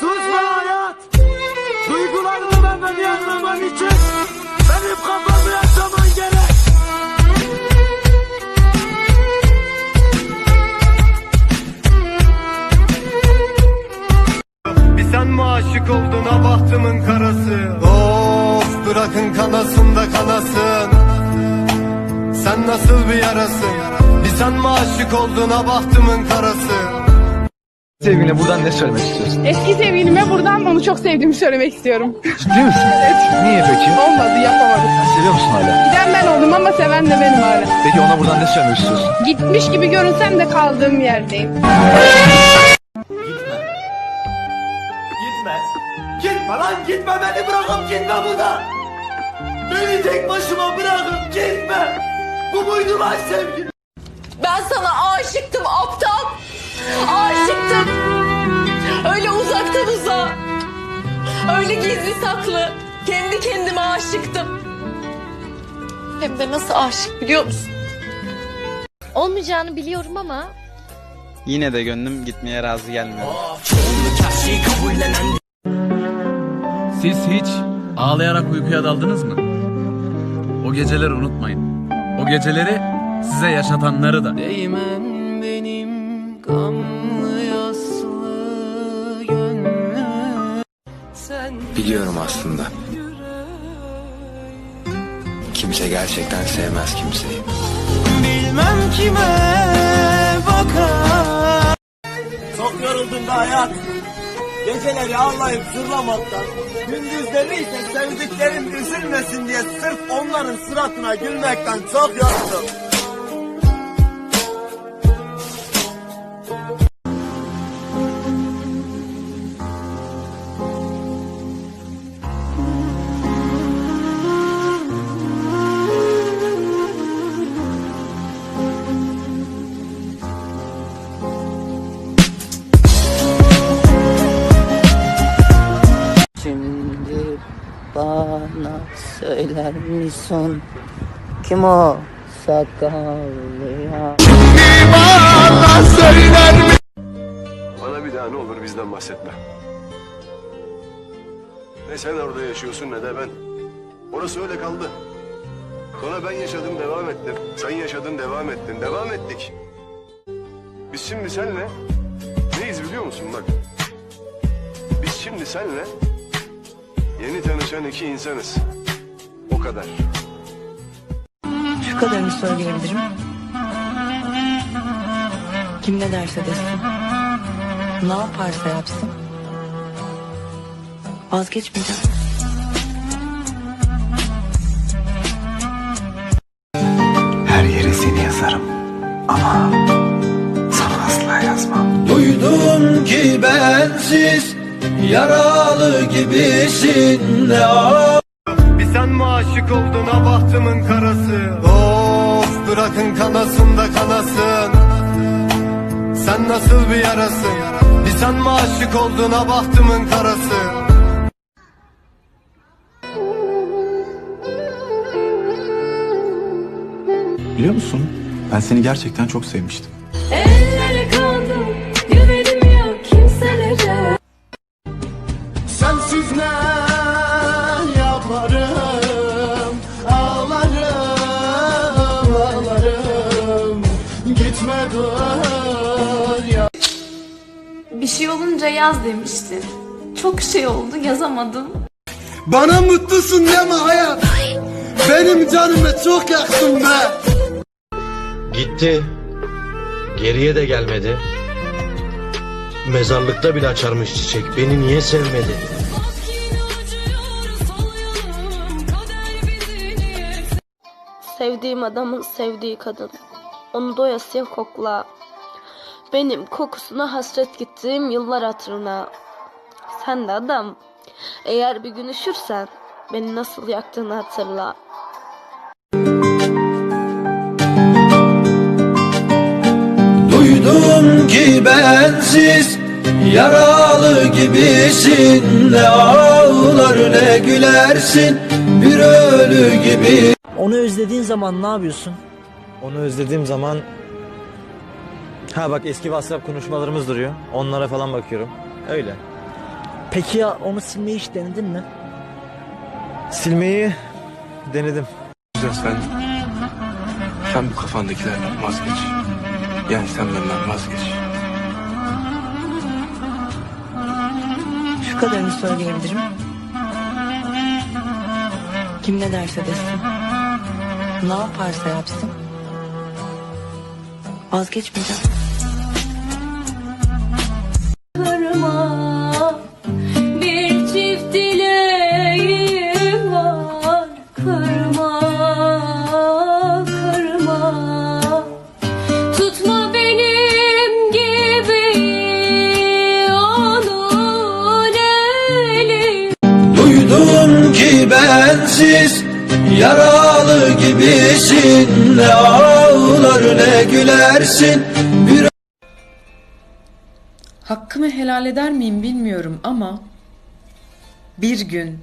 Sus be hayat! Duygularımı benden yazmaman için. Benim kafamı yaşaman gerek! Bir sen mi aşık oldun ha bahtımın karası? Of bırakın kanasın da kanasın. Sen nasıl bir yarasın? Bir sen mi aşık oldun ha bahtımın karası Sevgiline buradan ne söylemek istiyorsun? Eski sevgilime buradan onu çok sevdiğimi söylemek istiyorum. Ciddi misin? Niye peki? Olmadı, yapamadım. Seviyor musun hala? Giden ben oldum ama seven de benim hala. Peki ona buradan ne söylemek istiyorsun? Gitmiş gibi görünsem de kaldığım yerdeyim. Gitme! Gitme lan gitme beni bırakıp gitme buradan! Beni tek başıma bırakıp gitme! Bu muydu lan sevgi? Ben sana aşıktım aptal. Öyle gizli saklı. Kendi kendime aşıktım. Hem de nasıl aşık biliyor musun? Olmayacağını biliyorum ama Yine de gönlüm gitmeye razı gelmiyor. Siz hiç ağlayarak uykuya daldınız mı? O geceleri unutmayın. O geceleri size yaşatanları da. Biliyorum aslında. Kimse gerçekten sevmez kimseyi. Bilmem kime bakar Çok yoruldum da hayat Geceleri ağlayıp zırlamaktan Gündüzleri ise sevdiklerim üzülmesin diye Sırf onların suratına gülmekten çok yoruldum bana söyler misin kim o sakallı ya? Bana bir daha ne olur bizden bahsetme. Ne sen orada yaşıyorsun ne de ben. Orası öyle kaldı. Sonra ben yaşadım devam ettim. Sen yaşadın devam ettin. Devam ettik. Biz şimdi senle neyiz biliyor musun bak. Biz şimdi senle yeni tanışan iki insanız. O kadar. Şu kadarını söyleyebilirim. Kim ne derse desin. Ne yaparsa yapsın. Vazgeçmeyeceğim. Her yere seni yazarım. Ama sana asla yazmam. Duydum ki bensiz Yaralı gibisin ne Bir sen mi aşık oldun ha bahtımın karası Of bırakın kanasın da kanasın Sen nasıl bir yarasın Bir sen mi aşık oldun ha bahtımın karası Biliyor musun? Ben seni gerçekten çok sevmiştim. Şey olunca yaz demiştin. Çok şey oldu yazamadım. Bana mutlusun deme hayat Benim canıma çok yaktın be Gitti. Geriye de gelmedi. Mezarlıkta bile açarmış çiçek. Beni niye sevmedi? sevdiğim adamın sevdiği kadın. Onu doyasıya kokla. Benim kokusuna hasret gittiğim yıllar hatırına. Sen de adam. Eğer bir gün üşürsen beni nasıl yaktığını hatırla. Duydum ki bensiz Yaralı gibisin Ne ağlar ne gülersin Bir ölü gibi Onu özlediğin zaman ne yapıyorsun? Onu özlediğim zaman... Ha bak eski WhatsApp konuşmalarımız duruyor. Onlara falan bakıyorum. Öyle. Peki ya onu silmeyi hiç denedin mi? Silmeyi denedim. Sen, sen bu kafandakilerden vazgeç. Yani sen benden vazgeç. Şu kadarını söyleyebilirim. Kim ne derse desin. Ne yaparsa yapsın. Vazgeçmeyeceğim. Kırma bir çift dileğim var. Kırma, kırma Tutma benim gibi onun eli Duydum ki bensiz yaralı gibisin Ne ağlar ne gülersin Hakkımı helal eder miyim bilmiyorum ama bir gün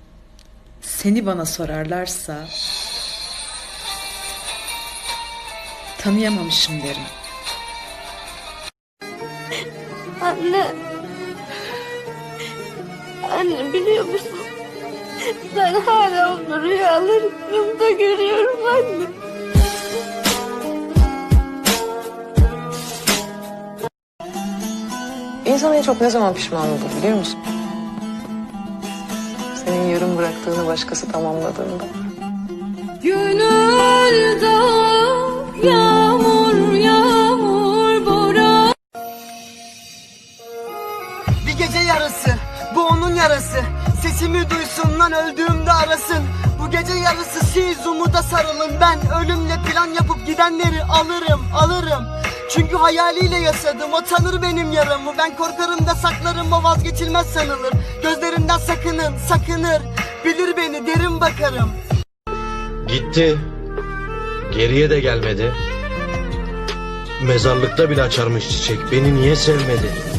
seni bana sorarlarsa tanıyamamışım derim. Anne. Anne biliyor musun? Ben hala onu rüyalarımda görüyorum anne. İnsan en çok ne zaman pişman olur biliyor musun? Senin yarım bıraktığını başkası tamamladığında. Gönülde yağmur yağmur bora Bir gece yarısı, bu onun yarası. Sesimi duysun lan öldüğümde arasın. Bu gece yarısı siz umuda sarılın. Ben ölümle plan yapıp gidenleri alırım, alırım. Çünkü hayaliyle yaşadım, o tanır benim yaramı. Ben korkarım da saklarım, o vazgeçilmez sanılır. Gözlerinden sakının, sakınır. Bilir beni, derin bakarım. Gitti. Geriye de gelmedi. Mezarlıkta bile açarmış çiçek. Beni niye sevmedi?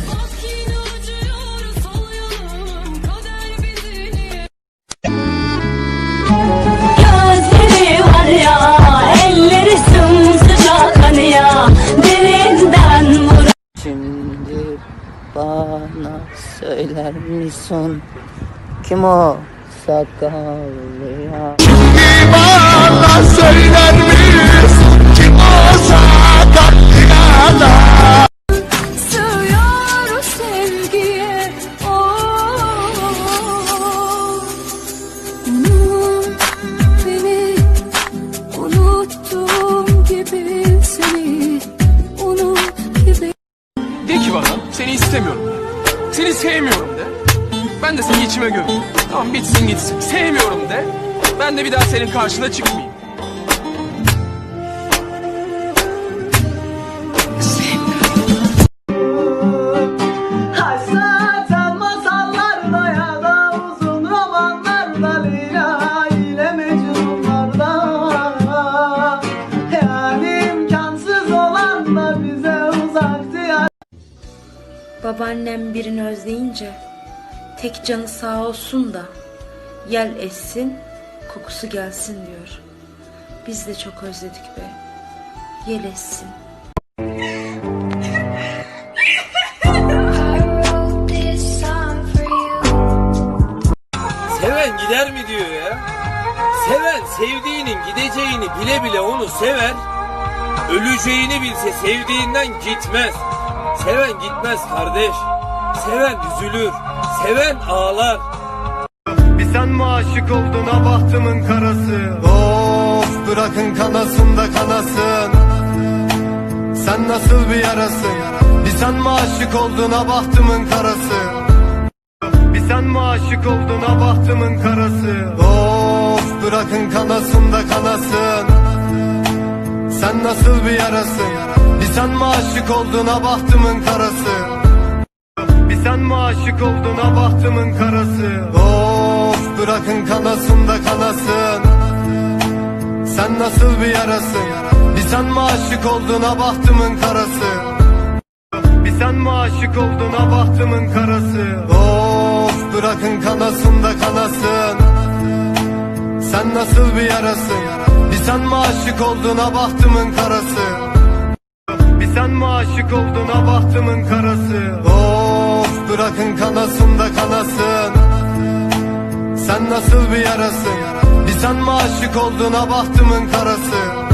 Söyler misin kim o sakallı ya? Sığıyor sevgiye oh. Unut beni Unuttuğum gibi seni Unut gibi De ki bana seni istemiyorum. Seni sevmiyorum de. Ben de seni içime gömeyim. Tamam bitsin gitsin. Sevmiyorum de. Ben de bir daha senin karşına çıkmayayım. Babaannem birini özleyince tek canı sağ olsun da yel essin kokusu gelsin diyor. Biz de çok özledik be. Yel essin. Seven gider mi diyor ya Seven sevdiğinin gideceğini bile bile onu sever Öleceğini bilse sevdiğinden gitmez Seven gitmez kardeş. Seven üzülür. Seven ağlar. Bir sen mi aşık oldun ha bahtımın karası? Of bırakın kanasın da kanasın. Sen nasıl bir yarasın? Bir sen mi aşık oldun ha bahtımın karası? Bir sen mi aşık oldun ha bahtımın karası? Of bırakın kanasın da kanasın. Sen nasıl bir yarasın Bir sen mi aşık oldun ha bahtımın karası? Bir sen mi aşık oldun ha bahtımın karası? Of bırakın kanasın da kanasın. Sen nasıl bir yarasın? Bir sen mi aşık oldun ha bahtımın karası? Bir sen mi aşık oldun ha bahtımın karası? Of bırakın kanasın da kanasın. Sen nasıl bir yarasın? Bir sen mi aşık oldun ha bahtımın karası aşık oldum ha bahtımın karası. Of bırakın kanasın da kanasın Sen nasıl bir yarasın? Bir sen mi aşık oldun ha bahtımın karası?